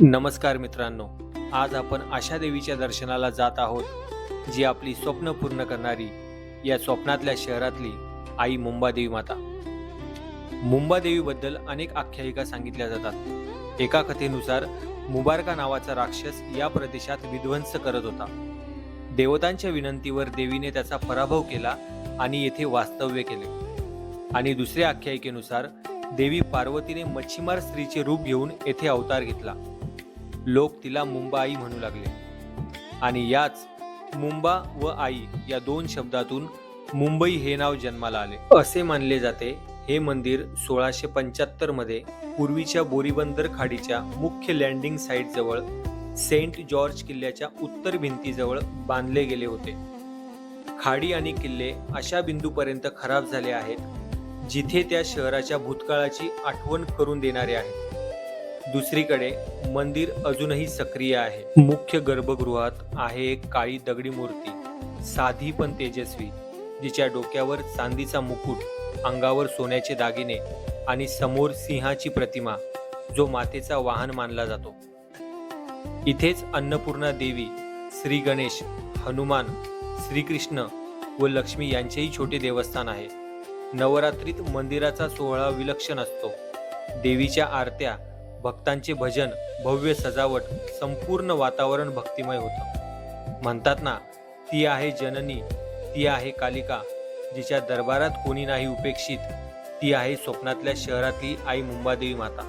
नमस्कार मित्रांनो आज आपण आशा देवीच्या दर्शनाला जात आहोत जी आपली स्वप्न पूर्ण करणारी या स्वप्नातल्या शहरातली आई मुंबादेवी माता. मुंबादेवीबद्दल अनेक आख्यायिका सांगितल्या जातात. एका कथेनुसार मुबारका नावाचा राक्षस या प्रदेशात विध्वंस करत होता. देवतांच्या विनंतीवर देवीने त्याचा पराभव केला आणि येथे वास्तव्य केले. आणि दुसऱ्या आख्यायिकेनुसार देवी पार्वतीने मच्छीमार स्त्रीचे रूप घेऊन येथे अवतार घेतला. लोक तिला मुंबा आई म्हणू लागले. आणि याच मुंबा व आई या दोन शब्दातून मुंबई हे नाव जन्माला आले. असे मानले जाते हे मंदिर सोळाशे पंच्याहत्तरमध्ये पूर्वीच्या बोरीबंदर खाडीच्या मुख्य लँडिंग साईट जवळ सेंट जॉर्ज किल्ल्याच्या उत्तर भिंतीजवळ बांधले गेले होते. खाडी आणि किल्ले अशा बिंदूपर्यंत खराब झाले आहेत जिथे त्या शहराच्या भूतकाळाची आठवण करून देणारे आहेत. दुसरीकडे मंदिर अजूनही सक्रिय आहे. मुख्य गर्भगृहात आहे एक काळी दगडी मूर्ती साधी पण तेजस्वी जिच्या डोक्यावर चांदीचा मुकुट अंगावर सोन्याचे दागिने आणि समोर सिंहाची प्रतिमा जो मातेचा वाहन मानला जातो. इथेच अन्नपूर्णा देवी श्री गणेश हनुमान श्रीकृष्ण व लक्ष्मी यांचेही छोटे देवस्थान आहे. नवरात्रीत मंदिराचा सोहळा विलक्षण असतो. देवीच्या आरत्या भक्तांचे भजन भव्य सजावट संपूर्ण वातावरण भक्तिमय होतं. म्हणतात ना ती आहे जननी ती आहे कालिका जिच्या दरबारात कोणी नाही उपेक्षित ती आहे स्वप्नातल्या शहरातली आई मुंबादेवी माता.